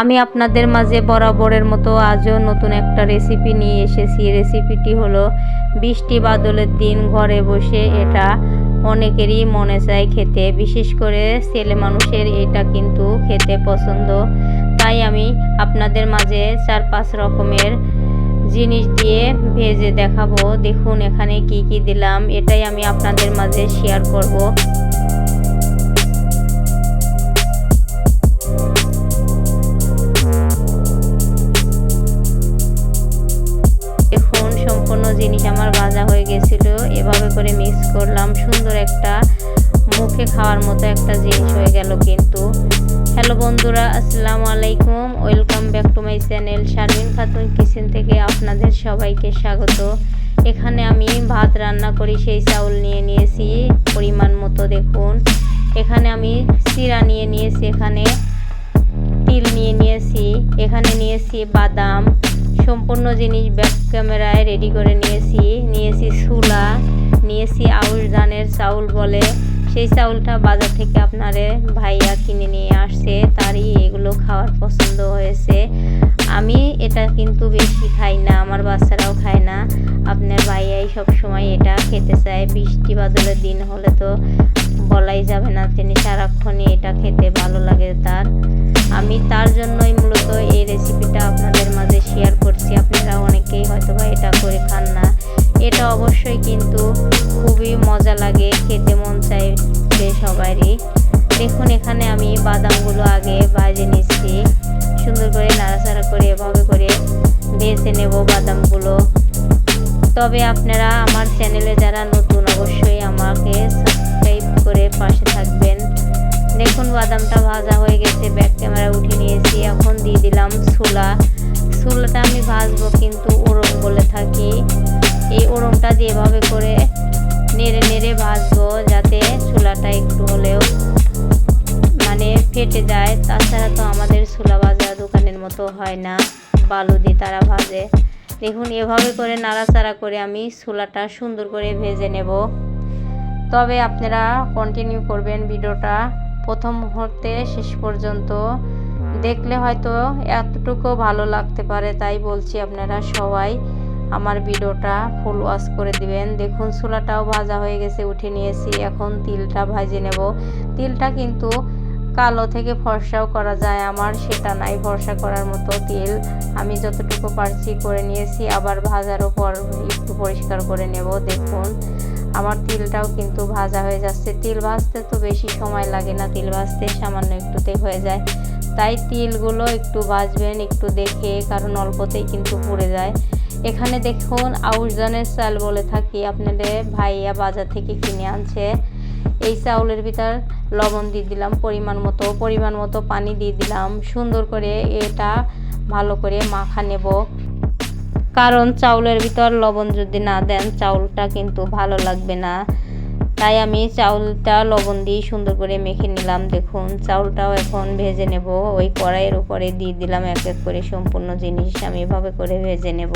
আমি আপনাদের মাঝে বরাবরের মতো আজও নতুন একটা রেসিপি নিয়ে এসেছি। রেসিপিটি হলো বৃষ্টি বাদলের দিন ঘরে বসে এটা অনেকেরই মনে চায় খেতে। বিশেষ করে ছেলে মানুষের এটা কিন্তু খেতে পছন্দ। তাই আমি আপনাদের মাঝে চার পাঁচ রকমের জিনিস দিয়ে ভেজে দেখাবো। দেখুন এখানে কি কি দিলাম, এটাই আমি আপনাদের মাঝে শেয়ার করব। জিনিস আমার ভাজা হয়ে গেছিল। এভাবে করে মিক্স করলাম। সুন্দর একটা মুখে খাওয়ার মতো একটা জিনিস হয়ে গেল কিন্তু। হ্যালো বন্ধুরা, আসসালামু আলাইকুম। Welcome back to my channel Sharmin Khatun kitchen থেকে আপনাদের সবাইকে স্বাগত। এখানে আমি ভাত রান্না করি, সেই চাউল নিয়ে নিয়েছি, পরিমাণ মতো দেখুন। এখানে আমি চিরা নিয়ে নিয়েছি, এখানে তিল নিয়ে নিয়েছি, এখানে নিয়েছি বাদাম। সম্পূর্ণ জিনিস ব্যাক ক্যামেরায় রেডি করে নিয়েছি। নিয়েছি সুলা, নিয়েছি আউশ ধানের চাউল বলে। সেই চাউলটা বাজার থেকে আপনারে ভাইয়া কিনে নিয়ে আসছে, তারই এগুলো খাওয়ার পছন্দ হয়েছে। আমি এটা কিন্তু বেশি খাই না, আমার বাচ্চারাও খায় না। আপনার ভাইয়াই সব সময় এটা খেতে চায়। বৃষ্টি বাদলের দিন হলে তো বলাই যাবে না। তিনি সারাক্ষণই এটা খেতে ভালো লাগে তার। আমি তার জন্যই মূলত এই রেসিপিটা আপনাদের মাঝে শেয়ার করছি। আপনারা অনেকেই হয়তো বা এটা করে খান না। এটা অবশ্যই কিন্তু খুবই মজা লাগে, খেতে মন চাইবে সবারই। দেখুন, এখানে আমি বাদামগুলো আগে বাজে নিচ্ছি। সুন্দর করে নাড়াচাড়া করে এভাবে করে ভেজে নেব বাদামগুলো। তবে আপনারা আমার চ্যানেলে যারা নতুন, অবশ্যই আমাকে দিলাম ছোলা ছোলাটা আমি ভাজবো কিন্তু ওরম বলে থাকি। এই ওরমটা দিয়ে এভাবে করে নেড়ে নেড়ে ভাজবো যাতে ছোলাটা একটু হলেও মানে ফেটে যায়। তাছাড়া তো আমাদের ছোলা ভাজা দোকানের মতো হয় না বালু দিয়ে তারা ভাজে। দেখুন, এভাবে করে নাড়াচাড়া করে আমি ছোলাটা সুন্দর করে ভেজে নেব। তবে আপনারা কন্টিনিউ করবেন ভিডিওটা। প্রথম মুহূর্তে শেষ পর্যন্ত দেখলে হয়তো এতটুকু ভালো লাগতে পারে, তাই বলছি আপনারা সবাই আমার ভিডিওটা ফুল ওয়াশ করে দিবেন। দেখুন, ছোলাটাও ভাজা হয়ে গেছে, উঠে নিয়েছি। এখন তিলটা ভাজে নেব। তিলটা কিন্তু কালো থেকে ফর্সাও করা যায়, আমার সেটা নাই ফর্সা করার মতো তিল। আমি যতটুকু পারছি করে নিয়েছি, আবার ভাজার ওপর একটু পরিষ্কার করে নেব, দেখুন। আমার তিলটাও কিন্তু ভাজা হয়ে যাচ্ছে। তিল ভাজতে তো বেশি সময় লাগে না, তিল ভাজতে সামান্য একটুতে হয়ে যায়। তাই তিলগুলো একটু ভাজবেন একটু দেখে কারণ অল্পতেই কিন্তু পুড়ে যায়। এখানে দেখুন আউশদানের চাল বলে থাকি আপনাদের ভাইয়া বাজার থেকে কিনে আনছে। এই চাউলের ভিতর লবণ দিয়ে দিলাম পরিমাণ মতো পরিমাণ মতো পানি দিয়ে দিলাম। সুন্দর করে এটা ভালো করে মাখা নেব। কারণ চাউলের ভিতর লবণ যদি না দেন চাউলটা কিন্তু ভালো লাগবে না। তাই আমি চাউলটা লবণ দিয়ে সুন্দর করে মেখে নিলাম। দেখুন, চাউলটাও এখন ভেজে নেব। ওই কড়াইয়ের উপরে দিয়ে দিলাম এক এক করে সম্পূর্ণ জিনিস। আমি এভাবে করে ভেজে নেব।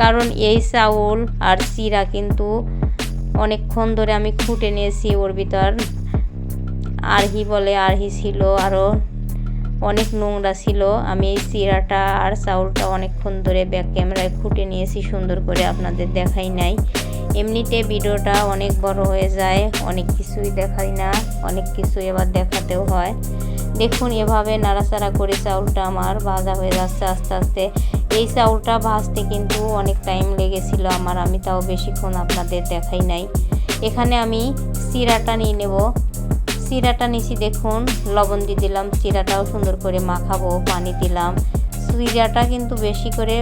কারণ এই চাউল আর চিরা কিন্তু অনেকক্ষণ ধরে আমি খুঁটে নিয়েছি ওর ভিতর। আরহি বলে আরহি ছিল আরও অনেক নোংরা ছিল। আমি এই চিরাটা আর চাউলটা অনেকক্ষণ ধরে ব্যাক ক্যামেরায় খুঁটে নিয়েছি, সুন্দর করে আপনাদের দেখাই নাই। এমনিতে ভিডিওটা অনেক বড় হয়ে যায়, অনেক কিছুই দেখাই না, অনেক কিছু এবার দেখাতেও হয়। দেখুন, এভাবে নাড়াচাড়া করে চাউলটা আমার ভাজা হয়ে যাচ্ছে আস্তে আস্তে। এই চাউলটা ভাজতে কিন্তু অনেক টাইম লেগেছিল আমার, আমি তাও বেশিক্ষণ আপনাদের দেখাই নাই। এখানে আমি চিরাটা নিয়ে নেব। চিরাটা নিছি দেখুন, লবণ দিয়ে দিলাম চিরাটাও সুন্দর করে মাখাবো, পানি দিলাম। চিরাটা কিন্তু বেশি করে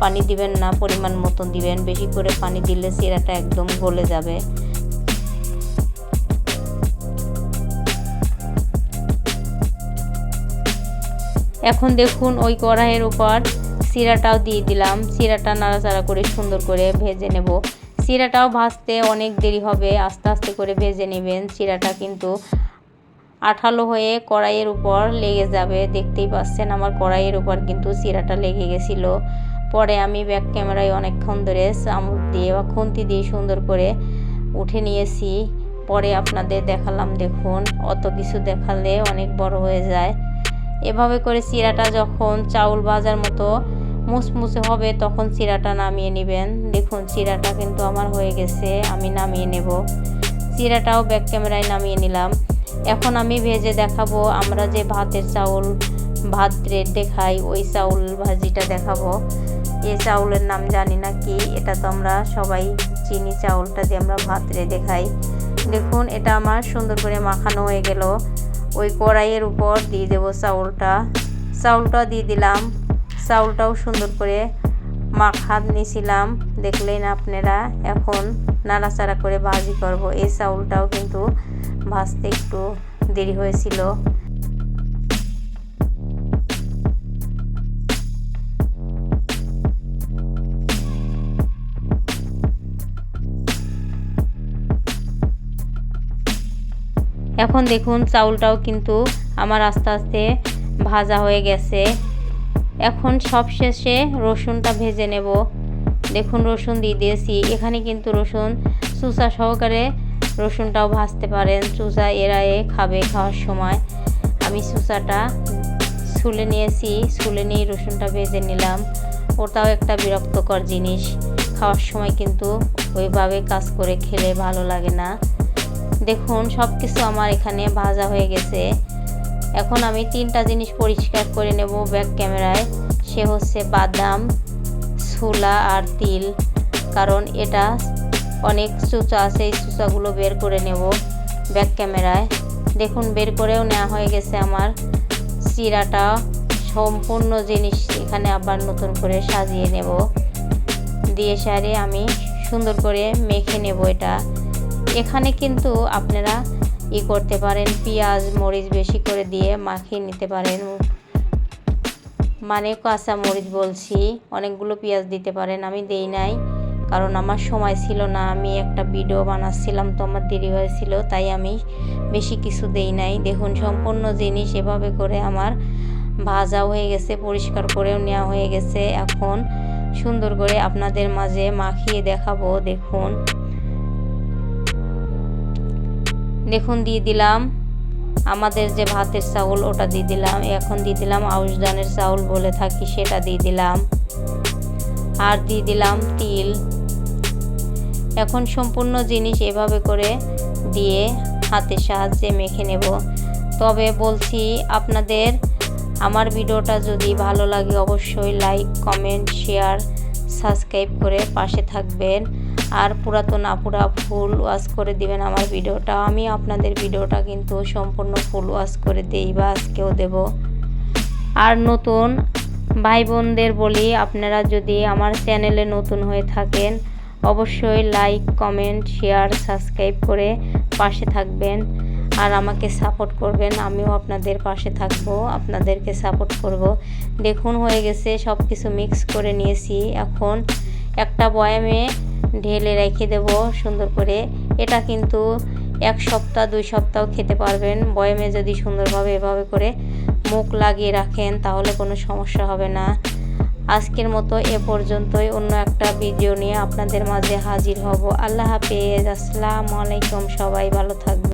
পানি দিবেন না, পরিমাণ মতন দিবেন। বেশি করে পানি দিলে চিরাটা একদম গলে যাবে। এখন দেখুন ওই কড়াইয়ের উপর সিরাটাও দিয়ে দিলাম। চিরাটা নাড়াচাড়া করে সুন্দর করে ভেজে নেব। চিরাটাও ভাজতে অনেক দেরি হবে। আস্তে আস্তে করে ভেজে নেবেন। চিরাটা কিন্তু আঠালো হয়ে কড়াইয়ের উপর লেগে যাবে। দেখতেই পাচ্ছেন আমার কড়াইয়ের উপর কিন্তু চিরাটা লেগে গেছিল। পরে আমি ব্যাক ক্যামেরায় অনেকক্ষণ ধরে চামচ দিয়ে বা খুন্তি দিয়ে সুন্দর করে উঠে নিয়েছি। পরে আপনাদের দেখালাম, দেখুন, অত কিছু দেখালে অনেক বড় হয়ে যায়। এভাবে করে চিরাটা যখন চাউল ভাজার মতো মুসমুসে হবে, তখন চিরাটা নামিয়ে নেবেন। দেখুন চিরাটা কিন্তু আমার হয়ে গেছে, আমি নামিয়ে নেব। চিরাটাও ব্যাক ক্যামেরায় নামিয়ে নিলাম। এখন আমি ভেজে দেখাবো, আমরা যে ভাতের চাউল, ভাত রেট দেখাই, ওই চাউল ভাজিটা দেখাবো। এই চাউলের নাম জানি না কি, এটা তো আমরা সবাই চিনি চাউলটা দিয়ে আমরা ভাত রে দেখাই। দেখুন, এটা আমার সুন্দর করে মাখানো হয়ে গেল। ওই কড়াইয়ের উপর দিয়ে দেবো চাউলটা। চাউলটা দিয়ে দিলাম। চাউলটাও সুন্দর করে মাখা নিয়েছিলাম দেখলেন আপনারা, এখন নাড়াচাড়া করে ভাজি করব। এই চাউলটাও কিন্তু ভাজতে একটু দেরি হয়েছিল। এখন দেখুন চাউলটাও কিন্তু আমার আস্তে আস্তে ভাজা হয়ে গেছে। এখন সব শেষে রসুনটা ভেজে নেব। দেখুন রসুন দিয়ে দিয়েছি। এখানে কিন্তু রসুন চুষা সহকারে রসুনটাও ভাজতে পারেন। চুষা এ খাবে খাওয়ার সময়। আমি চুষাটা ছুলে নিয়েছি, ছুলে নিয়ে রসুনটা ভেজে নিলাম। ওটাও একটা বিরক্তকর জিনিস। খাওয়ার সময় কিন্তু ওইভাবে কাজ করে খেলে ভালো লাগে না। দেখুন সব কিছু আমার এখানে ভাজা হয়ে গেছে। এখন আমি তিনটা জিনিস পরিষ্কার করে নেব ব্যাক ক্যামেরায়। সে হচ্ছে বাদাম, ছোলা আর তিল। কারণ এটা অনেক চুচা আছে এই চুচাগুলো বের করে নেব ব্যাক ক্যামেরায়। দেখুন, বের করেও নেওয়া হয়ে গেছে আমার চিরাটা সম্পূর্ণ জিনিস এখানে আবার নতুন করে সাজিয়ে নেব। দিয়ে সারে আমি সুন্দর করে মেখে নেব এটা। এখানে কিন্তু আপনারা ই করতে পারেন, পেঁয়াজ, মরিচ বেশি করে দিয়ে মাখিয়ে নিতে পারেন। মানে কাঁচা মরিচ বলছি, অনেকগুলো পেঁয়াজ দিতে পারেন, আমি দেই নাই। কারণ আমার সময় ছিল না, আমি একটা ভিডিও বানাচ্ছিলাম তো আমার দেরি হয়েছিল, তাই আমি বেশি কিছু দেই নাই। দেখুন, সম্পূর্ণ জিনিস এভাবে করে আমার ভাজা হয়ে গেছে, পরিষ্কার করেও নেওয়া হয়ে গেছে। এখন সুন্দর করে আপনাদের মাঝে মাখিয়ে দেখাবো, দেখুন। দেখুন, দিয়ে দিলাম আমাদের যে ভাতের চাউল, ওটা দিয়ে দিলাম। এখন দিয়ে দিলাম আউশ ধানের চাউল বলে থাকি, সেটা দিয়ে দিলাম। আর দিয়ে দিলাম তিল। এখন সম্পূর্ণ জিনিস এভাবে করে দিয়ে হাতের সাহায্যে মেখে নেব। তবে বলছি, আপনাদের আমার ভিডিওটা যদি ভালো লাগে অবশ্যই লাইক, কমেন্ট, শেয়ার, সাবস্ক্রাইব করে পাশে থাকবেন। আর পুরাতন আপুরা ফুল ওয়াশ করে দিবেন আমার ভিডিওটা। আমি আপনাদের ভিডিওটা কিন্তু সম্পূর্ণ ফুল ওয়াশ করে দিই বা আজকেও দেব। আর নতুন ভাই বোনদের বলি, আপনারা যদি আমার চ্যানেলে নতুন হয়ে থাকেন অবশ্যই লাইক কমেন্ট শেয়ার সাবস্ক্রাইব করে পাশে থাকবেন। আর আমাকে সাপোর্ট করবেন, আমিও আপনাদের পাশে থাকব, আপনাদেরকে সাপোর্ট করব। দেখুন, হয়ে গেছে সব কিছু মিক্স করে নিয়েছি। এখন একটা বয়ামে ঢেলে রেখে দেব সুন্দর করে। এটা কিন্তু এক সপ্তাহ, দুই সপ্তাহ খেতে পারবেন। বয়ামে যদি সুন্দরভাবে এভাবে করে মুখ লাগিয়ে রাখেন, তাহলে কোনো সমস্যা হবে না। আজকের মতো এ পর্যন্তই। অন্য একটা ভিডিও নিয়ে আপনাদের মাঝে হাজির হব। আল্লাহ হাফেজ। আসসালামু আলাইকুম সবাই, ভালো থাকবে